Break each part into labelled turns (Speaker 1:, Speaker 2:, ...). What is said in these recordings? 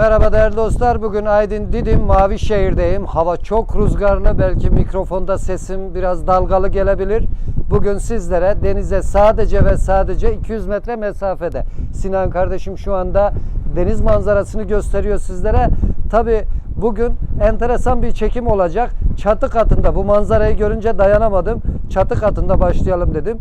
Speaker 1: Merhaba değerli dostlar. Bugün Aydın Didim Mavi Şehir'deyim. Hava çok rüzgarlı. Belki mikrofonda sesim biraz dalgalı gelebilir. Bugün sizlere denize sadece ve sadece 200 metre mesafede. Sinan kardeşim şu anda deniz manzarasını gösteriyor sizlere. Tabi bugün enteresan bir çekim olacak. Çatı katında bu manzarayı görünce dayanamadım. Çatı katında başlayalım dedim.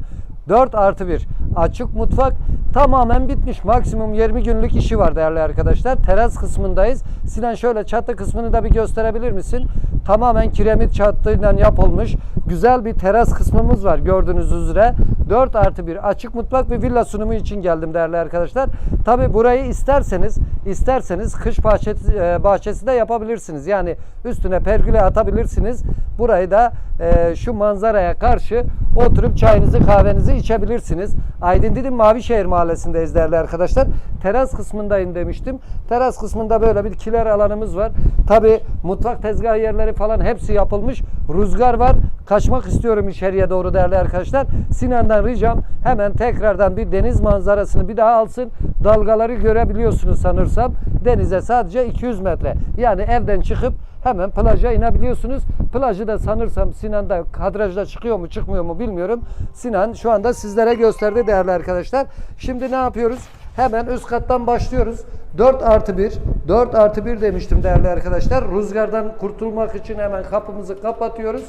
Speaker 1: 4 artı 1 açık mutfak tamamen bitmiş. Maksimum 20 günlük işi var değerli arkadaşlar. Teras kısmındayız. Sinan şöyle çatı kısmını da bir gösterebilir misin? Tamamen kiremit çatıyla yapılmış. Güzel bir teras kısmımız var gördüğünüz üzere. 4 artı 1 açık mutfak ve villa sunumu için geldim değerli arkadaşlar. Tabi burayı isterseniz isterseniz kış bahçesi, e, bahçesi de yapabilirsiniz. Yani üstüne pergüle atabilirsiniz. Burayı da e, şu manzaraya karşı oturup çayınızı kahvenizi içebilirsiniz. Aydın Didim Mavişehir Mahallesi'ndeyiz değerli arkadaşlar. Teras kısmındayım demiştim. Teras kısmında böyle bir kiler alanımız var. Tabi mutfak tezgah yerleri falan hepsi yapılmış. Rüzgar var. Kaçmak istiyorum içeriye doğru değerli arkadaşlar. Sinan'dan ricam hemen tekrardan bir deniz manzarasını bir daha alsın. Dalgaları görebiliyorsunuz sanırsam. Denize sadece 200 metre. Yani evden çıkıp hemen plaja inebiliyorsunuz. Plajı da sanırsam Sinan da kadrajda çıkıyor mu çıkmıyor mu bilmiyorum. Sinan şu anda sizlere gösterdi değerli arkadaşlar. Şimdi ne yapıyoruz? Hemen üst kattan başlıyoruz. 4 artı 1, 4 artı 1 demiştim değerli arkadaşlar. Rüzgardan kurtulmak için hemen kapımızı kapatıyoruz.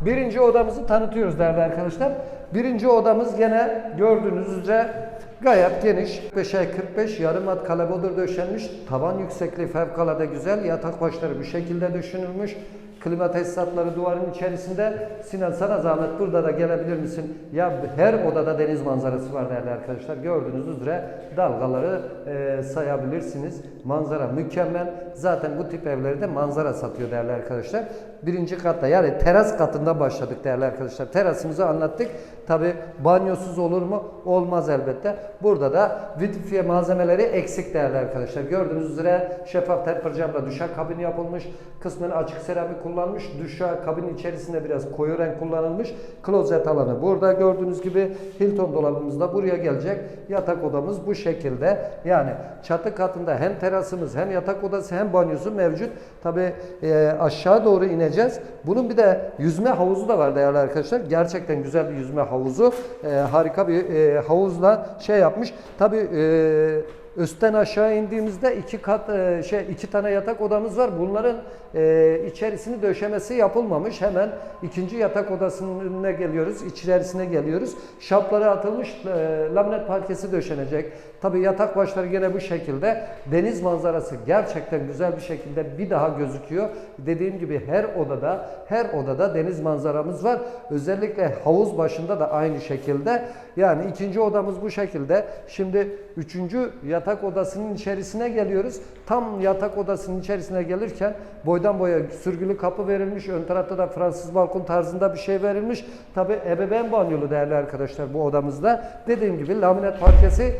Speaker 1: Birinci odamızı tanıtıyoruz değerli arkadaşlar. Birinci odamız gene gördüğünüz üzere gayet geniş. 45'e 45 yarım at kalabodur döşenmiş. Tavan yüksekliği fevkalade güzel. Yatak başları bu şekilde düşünülmüş. Klima tesisatları duvarın içerisinde. Sinan sana zahmet burada da gelebilir misin? Ya her odada deniz manzarası var değerli arkadaşlar. Gördüğünüz üzere dalgaları e, sayabilirsiniz. Manzara mükemmel. Zaten bu tip evleri de manzara satıyor değerli arkadaşlar. Birinci katta yani teras katında başladık değerli arkadaşlar. Terasımızı anlattık. Tabi banyosuz olur mu? Olmaz elbette. Burada da vitrifiye malzemeleri eksik değerli arkadaşlar. Gördüğünüz üzere şeffaf temper camla duşak kabini yapılmış. Kısmen açık seramik kullanmış. Duşak kabin içerisinde biraz koyu renk kullanılmış. Klozet alanı burada gördüğünüz gibi Hilton dolabımız da buraya gelecek. Yatak odamız bu şekilde. Yani çatı katında hem terasımız hem yatak odası hem banyosu mevcut. Tabi e, aşağı doğru ineceğiz. Bunun bir de yüzme havuzu da var değerli arkadaşlar. Gerçekten güzel bir yüzme havuzu. E, harika bir e, havuzla şey yapmış. Tabi e, Üstten aşağı indiğimizde iki kat e, şey iki tane yatak odamız var. Bunların e, içerisini döşemesi yapılmamış. Hemen ikinci yatak odasının önüne geliyoruz. içerisine geliyoruz. Şapları atılmış. E, laminat parkesi döşenecek. Tabii yatak başları gene bu şekilde. Deniz manzarası gerçekten güzel bir şekilde bir daha gözüküyor. Dediğim gibi her odada her odada deniz manzaramız var. Özellikle havuz başında da aynı şekilde. Yani ikinci odamız bu şekilde. Şimdi üçüncü yatak odasının içerisine geliyoruz. Tam yatak odasının içerisine gelirken boydan boya sürgülü kapı verilmiş. Ön tarafta da Fransız balkon tarzında bir şey verilmiş. Tabi ebeveyn banyolu değerli arkadaşlar bu odamızda. Dediğim gibi laminat parkesi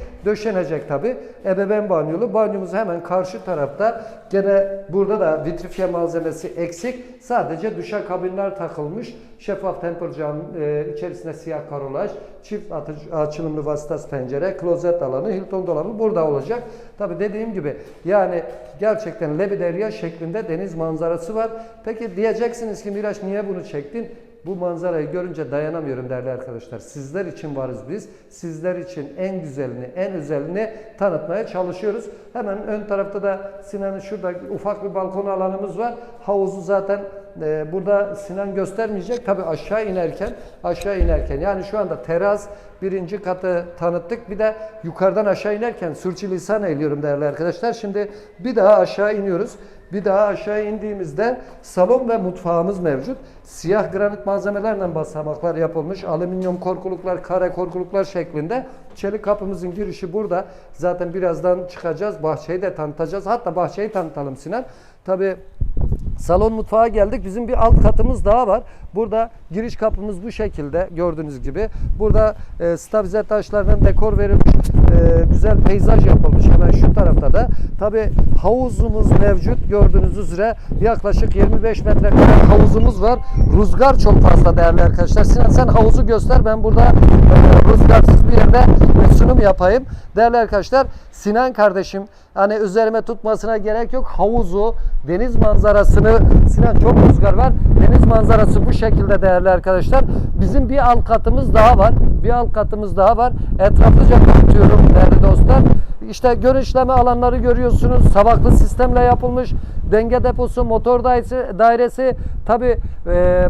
Speaker 1: döşenecek tabi. Ebeveyn banyolu. Banyomuz hemen karşı tarafta. Gene burada da vitrifiye malzemesi eksik. Sadece duşa kabinler takılmış. Şeffaf temper cam, e, içerisinde siyah karolaj, çift atıcı, açılımlı vasıtası pencere, klozet alanı, Hilton dolabı burada olacak. Tabi dediğim gibi yani gerçekten Lebiderya şeklinde deniz manzarası var. Peki diyeceksiniz ki Miraç niye bunu çektin? Bu manzarayı görünce dayanamıyorum değerli arkadaşlar. Sizler için varız biz. Sizler için en güzelini, en özelini tanıtmaya çalışıyoruz. Hemen ön tarafta da Sinan'ın şurada ufak bir balkon alanımız var. Havuzu zaten e, burada Sinan göstermeyecek. Tabi aşağı inerken, aşağı inerken yani şu anda teras birinci katı tanıttık. Bir de yukarıdan aşağı inerken sürçülisan ediyorum değerli arkadaşlar. Şimdi bir daha aşağı iniyoruz. Bir daha aşağı indiğimizde salon ve mutfağımız mevcut. Siyah granit malzemelerle basamaklar yapılmış. Alüminyum korkuluklar, kare korkuluklar şeklinde. Çelik kapımızın girişi burada. Zaten birazdan çıkacağız. Bahçeyi de tanıtacağız. Hatta bahçeyi tanıtalım Sinan. Tabii Salon mutfağa geldik. Bizim bir alt katımız daha var. Burada giriş kapımız bu şekilde gördüğünüz gibi. Burada e, stabilize taşlarından dekor verilmiş. E, güzel peyzaj yapılmış hemen şu tarafta da. Tabi havuzumuz mevcut gördüğünüz üzere yaklaşık 25 metrekare havuzumuz var. Rüzgar çok fazla değerli arkadaşlar. Sinan sen havuzu göster. Ben burada e, rüzgarsız bir yerde sunum yapayım. Değerli arkadaşlar Sinan kardeşim Hani üzerime tutmasına gerek yok. Havuzu, deniz manzarasını Sinan çok rüzgar var. Deniz manzarası bu şekilde değerli arkadaşlar. Bizim bir alt katımız daha var. Bir alt katımız daha var. Etraflıca tanıtıyorum değerli dostlar. İşte görüşleme alanları görüyorsunuz. Sabaklı sistemle yapılmış. Denge deposu, motor dairesi, dairesi tabi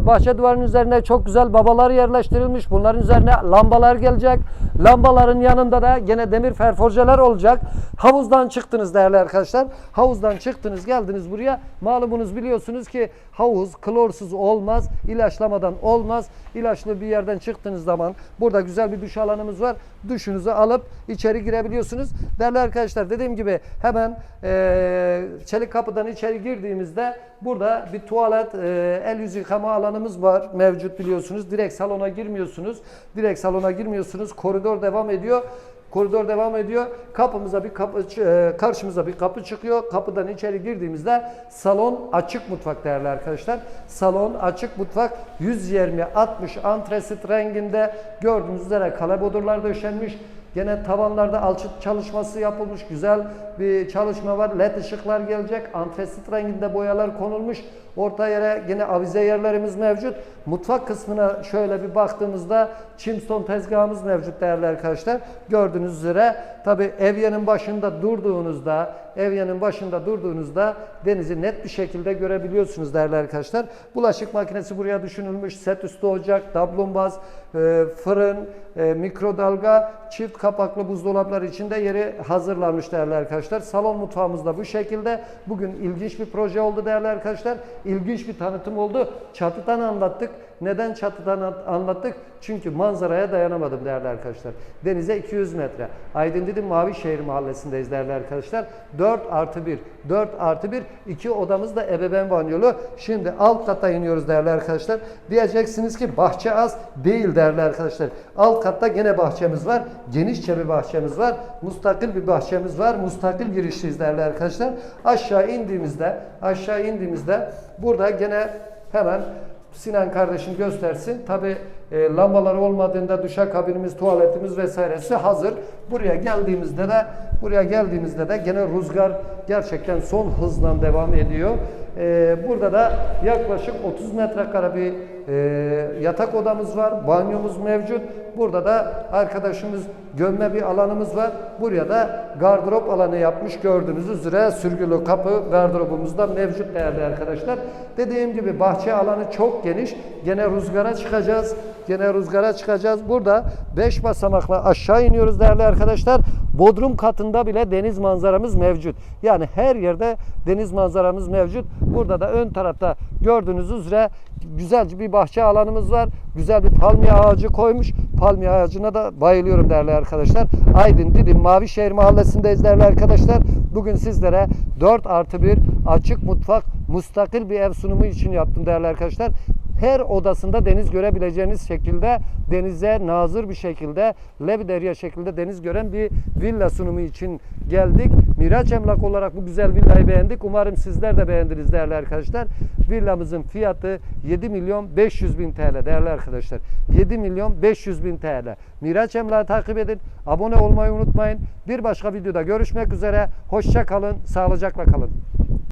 Speaker 1: bahçe duvarının üzerine çok güzel babalar yerleştirilmiş. Bunların üzerine lambalar gelecek. Lambaların yanında da gene demir ferforjeler olacak. Havuzdan çıktınız değerli arkadaşlar. Havuzdan çıktınız geldiniz buraya. Malumunuz biliyorsunuz ki havuz klorsuz olmaz. ilaçlamadan olmaz. İlaçlı bir yerden çıktığınız zaman burada güzel bir duş alanımız var. Duşunuzu alıp içeri girebiliyorsunuz. Değerli arkadaşlar dediğim gibi hemen eee, çelik kapıdan içeri girdiğimizde burada bir tuvalet, eee, el yüz yıkama alanımız var mevcut biliyorsunuz. Direkt salona girmiyorsunuz. Direkt salona girmiyorsunuz. Koridor devam ediyor. Koridor devam ediyor. Kapımıza bir kapı e, karşımıza bir kapı çıkıyor. Kapıdan içeri girdiğimizde salon açık mutfak değerli arkadaşlar. Salon açık mutfak 120 60 antresit renginde gördüğünüz üzere kalebodurlar döşenmiş. Gene tavanlarda alçıt çalışması yapılmış. Güzel bir çalışma var. LED ışıklar gelecek. Antresit renginde boyalar konulmuş. Orta yere gene avize yerlerimiz mevcut. Mutfak kısmına şöyle bir baktığımızda çimstone tezgahımız mevcut değerli arkadaşlar. Gördüğünüz üzere tabi evyenin başında durduğunuzda evyenin başında durduğunuzda denizi net bir şekilde görebiliyorsunuz değerli arkadaşlar. Bulaşık makinesi buraya düşünülmüş. Set üstü ocak, dablumbaz, e, fırın, e, mikrodalga, çift kapaklı buzdolaplar içinde yeri hazırlanmış değerli arkadaşlar. Salon mutfağımız da bu şekilde. Bugün ilginç bir proje oldu değerli arkadaşlar. İlginç bir tanıtım oldu. Çatıdan anlattık. Neden çatıdan an- anlattık? Çünkü manzaraya dayanamadım değerli arkadaşlar. Denize 200 metre. Aydın Didim Mavişehir Mahallesi'ndeyiz değerli arkadaşlar. 4 artı 1. 4 artı 1. iki odamız da ebeveyn banyolu. Şimdi alt kata iniyoruz değerli arkadaşlar. Diyeceksiniz ki bahçe az. Değil değerli arkadaşlar. Alt katta gene bahçemiz var. Genişçe bir bahçemiz var. Mustakil bir bahçemiz var. Mustakil girişliyiz değerli arkadaşlar. Aşağı indiğimizde aşağı indiğimizde burada gene hemen Sinan kardeşim göstersin. Tabi e, lambalar olmadığında duşakabinimiz, tuvaletimiz vesairesi hazır. Buraya geldiğimizde de buraya geldiğimizde de gene rüzgar gerçekten son hızla devam ediyor. E, burada da yaklaşık 30 metrekare bir e, yatak odamız var. Banyomuz mevcut. Burada da arkadaşımız gömme bir alanımız var. Buraya da gardırop alanı yapmış gördüğünüz üzere sürgülü kapı gardırobumuz da mevcut değerli arkadaşlar. Dediğim gibi bahçe alanı çok geniş. Gene rüzgara çıkacağız. Gene rüzgara çıkacağız. Burada 5 basamakla aşağı iniyoruz değerli arkadaşlar. Bodrum katında bile deniz manzaramız mevcut. Yani her yerde deniz manzaramız mevcut. Burada da ön tarafta gördüğünüz üzere güzelce bir bahçe alanımız var. Güzel bir palmiye ağacı koymuş. Palmiye ağacına da bayılıyorum değerli arkadaşlar. Aydın Didim Mavişehir Mahallesi'ndeyiz değerli arkadaşlar. Bugün sizlere 4 artı 1 açık mutfak mustakil bir ev sunumu için yaptım değerli arkadaşlar her odasında deniz görebileceğiniz şekilde denize nazır bir şekilde lebiderya şekilde deniz gören bir villa sunumu için geldik. Miraç Emlak olarak bu güzel villayı beğendik. Umarım sizler de beğendiniz değerli arkadaşlar. Villamızın fiyatı 7 milyon 500 bin TL değerli arkadaşlar. 7 milyon 500 bin TL. Miraç Emlak'ı takip edin. Abone olmayı unutmayın. Bir başka videoda görüşmek üzere. Hoşça kalın. Sağlıcakla kalın.